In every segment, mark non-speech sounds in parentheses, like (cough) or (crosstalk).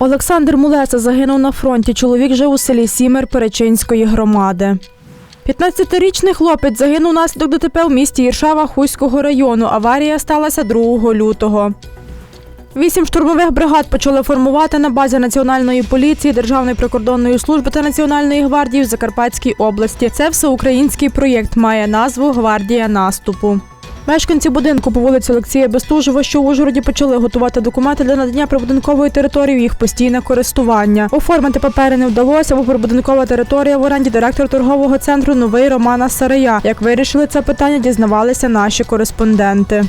Олександр Мулеса загинув на фронті. Чоловік жив у селі Сімер Перечинської громади. 15-річний хлопець загинув внаслідок ДТП в місті Іршава Хуського району. Аварія сталася 2 лютого. Вісім штурмових бригад почали формувати на базі Національної поліції, Державної прикордонної служби та Національної гвардії в Закарпатській області. Це всеукраїнський проєкт має назву Гвардія наступу. Мешканці будинку по вулиці Олексія Бестужева, що в Ужгороді, почали готувати документи для надання прибудинкової території в їх постійне користування. Оформити папери не вдалося, бо прибудинкова територія в оренді директор торгового центру Новий Романа Сарая. Як вирішили це питання, дізнавалися наші кореспонденти.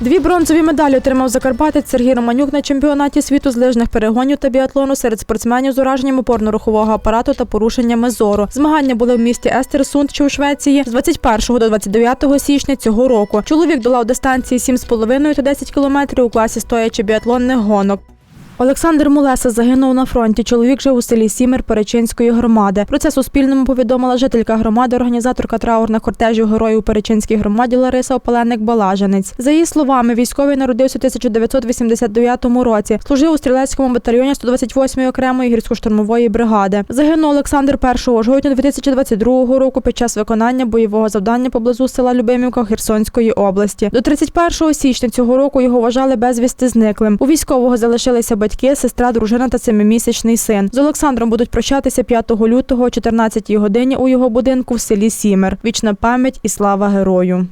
Дві бронзові медалі отримав закарпатець Сергій Романюк на чемпіонаті світу з лижних перегонів та біатлону серед спортсменів з ураженням опорно-рухового апарату та порушеннями зору. Змагання були в місті Естерсунд, що у Швеції, з 21 до 29 січня цього року. Чоловік долав дистанції 7,5 та 10 кілометрів у класі стоячи біатлонних гонок. Олександр Мулеса загинув на фронті. Чоловік жив у селі Сімер Перечинської громади. Про це Суспільному повідомила жителька громади, організаторка траурних кортежів героїв у Перечинській громаді Лариса Опаленник Балаженець. За її словами, військовий народився у 1989 році. Служив у стрілецькому батальйоні 128-ї окремої гірсько-штурмової бригади. Загинув Олександр 1 жовтня 2022 року під час виконання бойового завдання поблизу села Любимівка Херсонської області. До 31 січня цього року його вважали безвісти зниклим. У військового залишилися батьки, сестра, дружина та семимісячний син. З Олександром будуть прощатися 5 лютого о 14 годині у його будинку в селі Сімер. Вічна пам'ять і слава герою.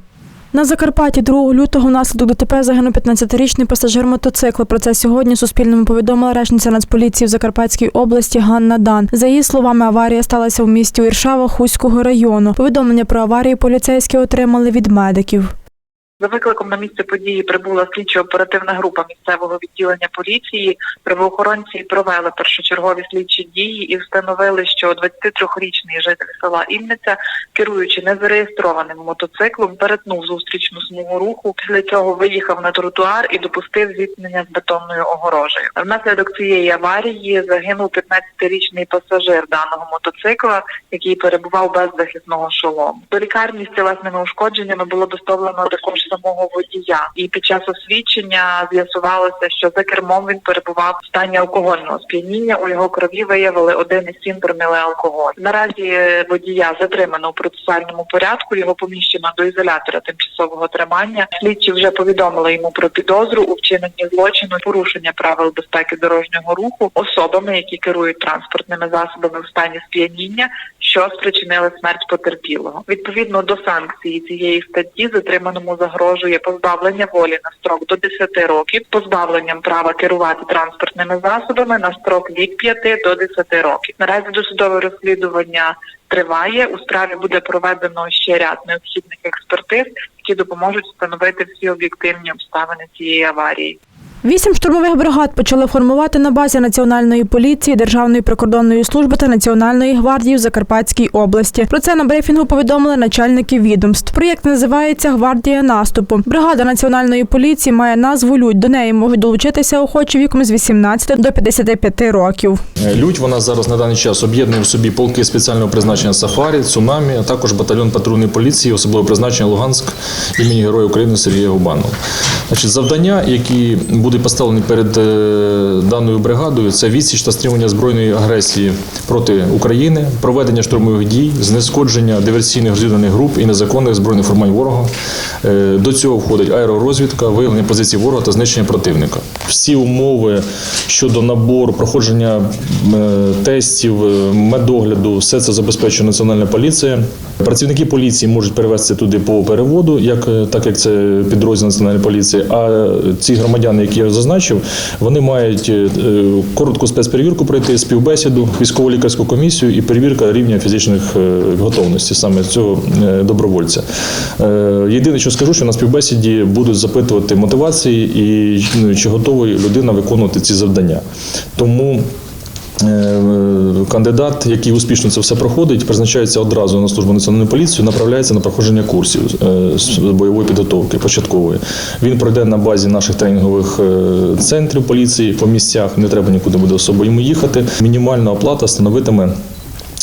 На Закарпатті 2 лютого внаслідок ДТП загинув 15-річний пасажир мотоцикла. Про це сьогодні Суспільному повідомила речниця Нацполіції в Закарпатській області Ганна Дан. За її словами, аварія сталася в місті Іршава Хуського району. Повідомлення про аварію поліцейські отримали від медиків. За викликом на місце події прибула слідчо-оперативна група місцевого відділення поліції. Правоохоронці провели першочергові слідчі дії і встановили, що 23-річний житель села Ільниця, керуючи незареєстрованим мотоциклом, перетнув зустрічну смугу руху. Після цього виїхав на тротуар і допустив зіткнення з бетонною огорожею. Внаслідок цієї аварії загинув 15-річний пасажир даного мотоцикла, який перебував без захисного шолому. До лікарні з тілесними ушкодженнями було доставлено також самого водія. І під час освідчення з'ясувалося, що за кермом він перебував в стані алкогольного сп'яніння. У його крові виявили 1,7 проміле алкоголь. Наразі водія затримано у процесуальному порядку. Його поміщено до ізолятора тимчасового тримання. Слідчі вже повідомили йому про підозру у вчиненні злочину, порушення правил безпеки дорожнього руху особами, які керують транспортними засобами в стані сп'яніння, що спричинили смерть потерпілого. Відповідно до санкції цієї статті затриманому загрожує позбавлення волі на строк до 10 років, позбавленням права керувати транспортними засобами на строк від 5 до 10 років. Наразі досудове розслідування триває. У справі буде проведено ще ряд необхідних експертиз, які допоможуть встановити всі об'єктивні обставини цієї аварії. Вісім штурмових бригад почали формувати на базі Національної поліції, Державної прикордонної служби та Національної гвардії в Закарпатській області. Про це на брифінгу повідомили начальники відомств. Проєкт називається Гвардія наступу. Бригада національної поліції має назву Людь. До неї можуть долучитися охочі віком з 18 до 55 років. Е, Людь вона зараз на даний час об'єднує в собі полки спеціального призначення Сафарі, Цунамі, а також батальйон патрульної поліції, особливого призначення Луганськ імені Героя України Сергія Губанова. Значить, завдання, які будуть поставлені перед е, даною бригадою, це відсіч та стримування збройної агресії проти України, проведення штурмових дій, знешкодження диверсійних розвідувальних груп і незаконних збройних формувань ворога. Е, До цього входить аеророзвідка, виявлення позицій ворога та знищення противника. Всі умови щодо набору, проходження е, тестів, медогляду, все це забезпечує Національна поліція. Працівники поліції можуть перевести туди по переводу, як, так як це підрозділ Національної поліції. А ці громадяни, які я зазначив, вони мають е, коротку спецперевірку пройти, співбесіду, військово-лікарську комісію і перевірка рівня фізичних е, готовності саме цього е, добровольця. Е, Єдине, що скажу, що на співбесіді будуть запитувати мотивації і ну, чи готова людина виконувати ці завдання. Тому Е, Кандидат, який успішно це все проходить, призначається одразу на службу національної поліції, направляється на проходження курсів е, з бойової підготовки початкової. Він пройде на базі наших тренінгових е, центрів поліції по місцях. Не треба нікуди буде особо йому їхати. Мінімальна оплата становитиме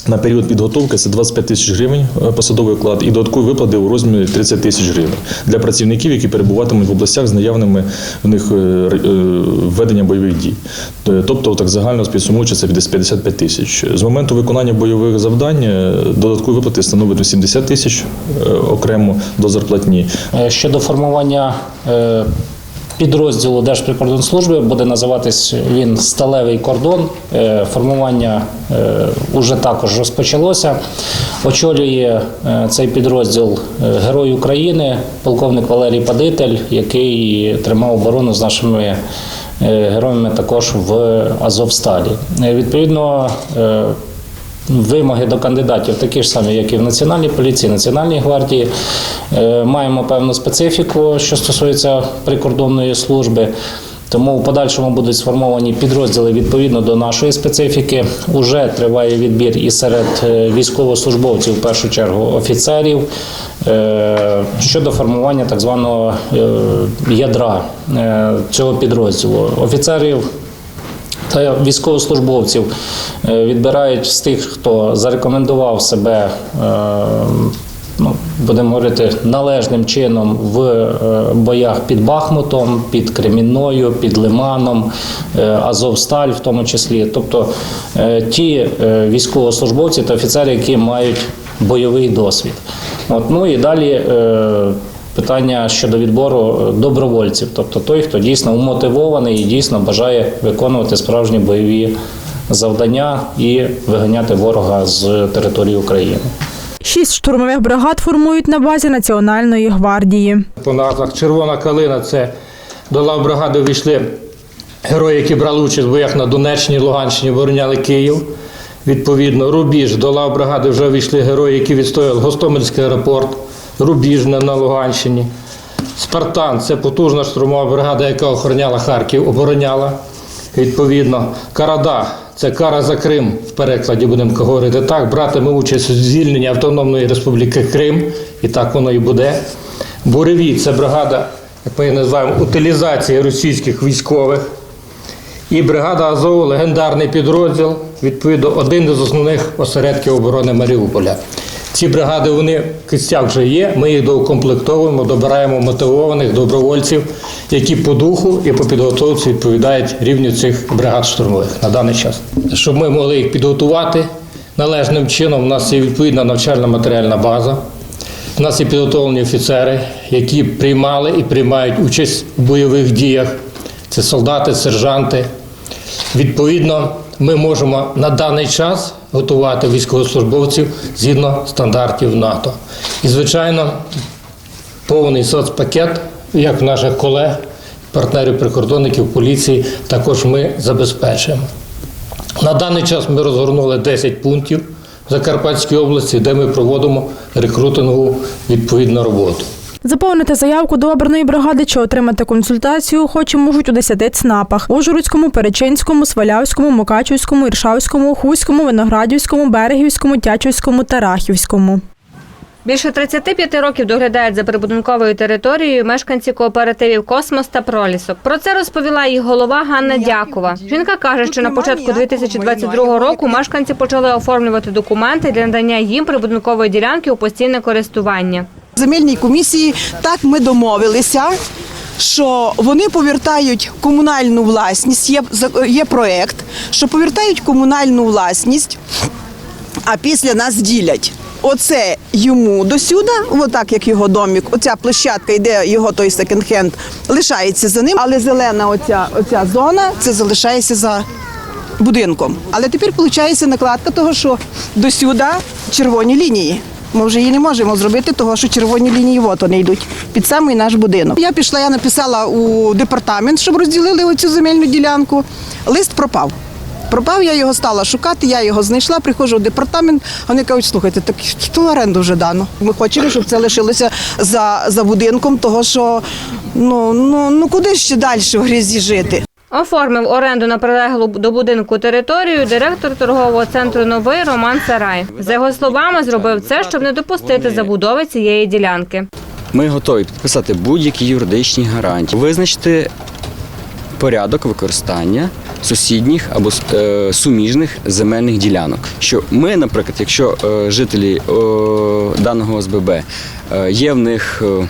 На період підготовки це 25 тисяч гривень е, посадовий оклад і додаткові виплати у розмірі 30 тисяч гривень для працівників, які перебуватимуть в областях з наявними в них е, р- е, ведення бойових дій. Е, Тобто, так загально підсумуючи, це десь 55 тисяч. З моменту виконання бойових завдань е, додаткові виплати становить 80 тисяч е, окремо до зарплатні. Е, Щодо формування е, підрозділу Держприкордонслужби буде називатись він Сталевий кордон. Е, Формування вже також розпочалося. Очолює е, цей підрозділ е, Герой України, полковник Валерій Падитель, який тримав оборону з нашими е, героями також в Азовсталі. Е, Відповідно, е, Вимоги до кандидатів такі ж самі, як і в Національній поліції, Національній гвардії. Е, Маємо певну специфіку, що стосується прикордонної служби. Тому в подальшому будуть сформовані підрозділи відповідно до нашої специфіки. Уже триває відбір і серед е, військовослужбовців, в першу чергу офіцерів, е, щодо формування так званого ядра цього підрозділу. Офіцерів та військовослужбовців е, відбирають з тих, хто зарекомендував себе, е, ну, будемо говорити, належним чином в е, боях під Бахмутом, під Кремінною, під Лиманом, Азовсталь, в тому числі. Тобто ті військовослужбовці та офіцери, які мають бойовий досвід. От, ну і далі. Питання щодо відбору е, добровольців, тобто той, хто дійсно умотивований і дійсно бажає виконувати справжні бойові завдання і виганяти ворога з території України. Шість штурмових бригад формують на базі Національної гвардії. По назвах Червона калина це до лав бригади війшли герої, які брали участь в боях на Донеччині, Луганщині, обороняли Київ. Відповідно, Рубіж до лав бригади вже війшли герої, які відстояли Гостомельський аеропорт, Рубіжне на Луганщині. Спартан це потужна штурмова бригада, яка охороняла Харків, обороняла. Відповідно, Карада це кара за Крим в перекладі, будемо говорити так. Братиме участь у звільненні Автономної Республіки Крим, і так воно і буде. Буревій це бригада, як ми її називаємо, утилізації російських військових. І бригада Азову легендарний підрозділ, відповідно, один із основних осередків оборони Маріуполя. Ці бригади, вони кистяк вже є. Ми їх доукомплектовуємо, добираємо мотивованих добровольців, які по духу і по підготовці відповідають рівню цих бригад штурмових на даний час. Щоб ми могли їх підготувати належним чином, у нас є відповідна навчальна матеріальна база. У нас є підготовлені офіцери, які приймали і приймають участь у бойових діях. Це солдати, сержанти. Відповідно, ми можемо на даний час готувати військовослужбовців згідно стандартів НАТО. І, звичайно, повний соцпакет, як наших колег, партнерів прикордонників поліції, також ми забезпечуємо. На даний час ми розгорнули 10 пунктів в Закарпатській області, де ми проводимо рекрутингову відповідну роботу. Заповнити заявку до обраної бригади чи отримати консультацію охочі можуть у 10 ЦНАПах – Ужгородському, Перечинському, Свалявському, Мукачівському, Іршавському, Хуському, Виноградівському, Берегівському, Тячівському та Рахівському. Більше 35 років доглядають за прибудинковою територією мешканці кооперативів Космос та Пролісок. Про це розповіла їх голова Ганна Дякова. Жінка каже, що на початку 2022 року мешканці почали оформлювати документи для надання їм прибудинкової ділянки у постійне користування. Земельній комісії так ми домовилися, що вони повертають комунальну власність. Є, є проект, що повертають комунальну власність, а після нас ділять. Оце йому досюди, отак як його домик, оця площадка, йде його той секонд-хенд, лишається за ним, але зелена оця, оця зона це залишається за будинком. Але тепер виходить накладка того, що досюди червоні лінії. Ми вже її не можемо зробити, того що червоні лінії от вони йдуть під самий наш будинок. Я пішла, я написала у департамент, щоб розділили оцю земельну ділянку. Лист пропав. Пропав, я його стала шукати, я його знайшла, приходжу в департамент, вони кажуть, слухайте, так то оренду вже дано. Ми хочемо, щоб це лишилося за, за будинком, того що ну, ну, ну куди ще далі в грязі жити? Оформив оренду на прилеглу до будинку територію директор торгового центру Новий Роман Сарай. За його словами, зробив це, щоб не допустити забудови цієї ділянки. Ми готові підписати будь-які юридичні гарантії, визначити порядок використання сусідніх або е, суміжних земельних ділянок. Що ми, наприклад, якщо е, жителі даного ОСББ е, є в них. е,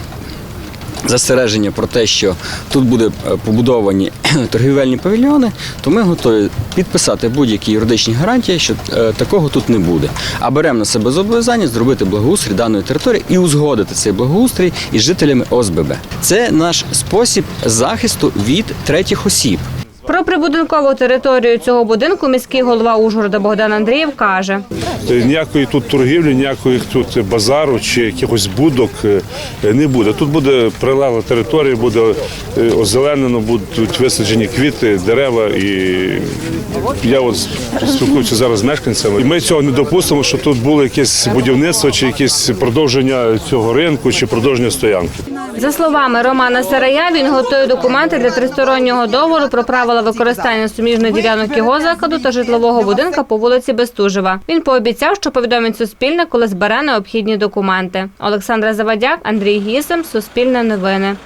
застереження про те, що тут буде е, побудовані (clears throat) торгівельні павільйони, то ми готові підписати будь-які юридичні гарантії, що е, такого тут не буде. А беремо на себе зобов'язання зробити благоустрій даної території і узгодити цей благоустрій із жителями ОСББ. Це наш спосіб захисту від третіх осіб. Про прибудинкову територію цього будинку міський голова Ужгорода Богдан Андрієв каже. Ніякої тут торгівлі, ніякої тут базару чи якихось будок е, не буде. Тут буде прилегла територія, буде е, озеленено, будуть висаджені квіти, дерева. І я от спілкуюся зараз з мешканцями. І ми цього не допустимо, що тут було якесь будівництво чи якесь продовження цього ринку чи продовження стоянки. За словами Романа Сарая, він готує документи для тристороннього договору про правила використання суміжних ділянок його закладу та житлового будинка по вулиці Бестужева. Він пообіцяв, що повідомить Суспільне, коли збере необхідні документи. Олександра Завадяк, Андрій Гісем, Суспільне новини.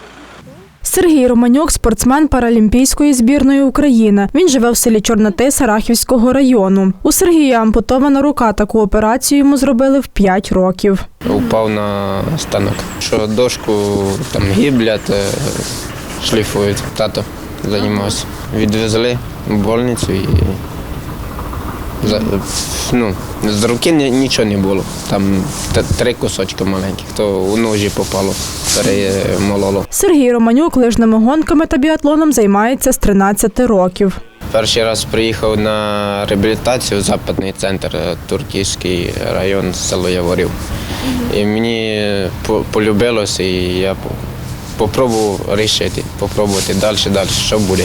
Сергій Романюк, спортсмен паралімпійської збірної України. Він живе в селі Чорноти Сарахівського району. У Сергія ампутована рука. Таку операцію йому зробили в 5 років. упав на станок. Що дошку там гіблять, е, шліфують. Тато займався. Відвезли в больницю і за- ну, з руки нічого не було. Там три кусочки маленьких, то у ножі попало, перемололо. Сергій Романюк лижними гонками та біатлоном займається з 13 років. Перший раз приїхав на реабілітацію в западний центр, е, Турківський район, село Яворів. І мені по- полюбилося, і я попробував рішити, попробувати далі, далі, що буде.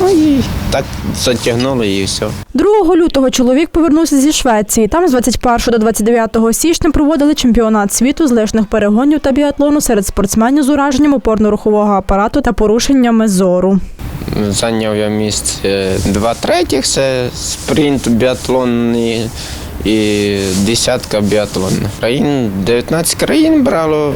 Ну і так затягнуло і все. 2 лютого чоловік повернувся зі Швеції. Там з 21 до 29 січня проводили чемпіонат світу з лижних перегонів та біатлону серед спортсменів з ураженням опорно-рухового апарату та порушеннями зору. Зайняв я місце два третіх, це спринт біатлонний і десятка біатлонна. Країн, 19 країн брало.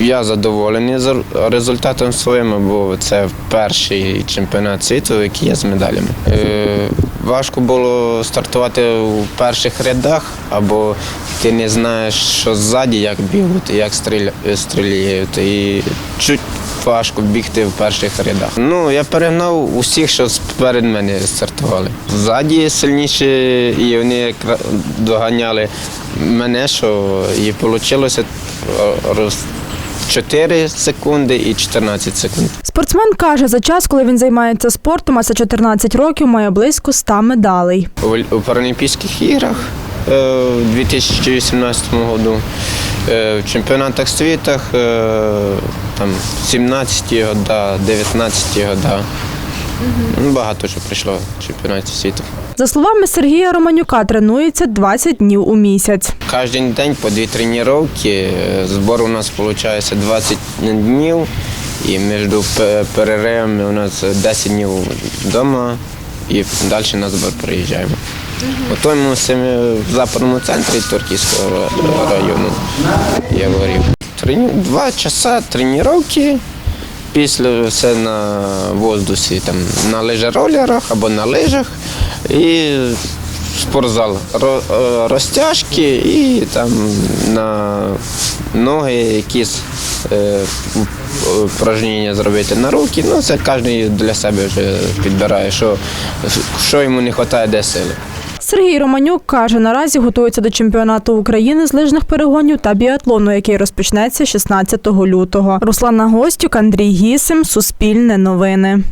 Я задоволений з результатом своїм, бо це перший чемпіонат світу, який я з медалями. Е, важко було стартувати у перших рядах, або ти не знаєш, що ззаді, як бігати, як стріля, стріляють. І чуть важко бігти в перших рядах. Ну, я перегнав усіх, що перед мене стартували. Ззаді сильніші, і вони доганяли мене, що і вийшло роз 4 секунди і 14 секунд. Спортсмен каже, за час, коли він займається спортом, а це 14 років, має близько 100 медалей. У- Паралімпійських іграх у 2018 году, е, в чемпіонатах світу, е, там 17 года, 19 года. Ну, Багато що прийшло чемпіонатів світу. За словами Сергія Романюка, тренується 20 днів у місяць. Кожен день по дві тренування. Збор у нас виходить 20 днів. І між пе- переривами у нас 10 днів вдома і далі на збор приїжджаємо. Готуємося ми в западному центрі Турківського району. Я говорив. Два часа тренування. Після все на воздусі, там, на лижеролерах або на лижах. І спортзал. Е, Розтяжки і там на ноги якісь е, упражнення зробити на руки. Ну, це кожен для себе вже підбирає, що, що йому не вистачає, де сили. Сергій Романюк каже, наразі готується до чемпіонату України з лижних перегонів та біатлону, який розпочнеться 16 лютого. Руслана Гостюк, Андрій Гісим, Суспільне новини.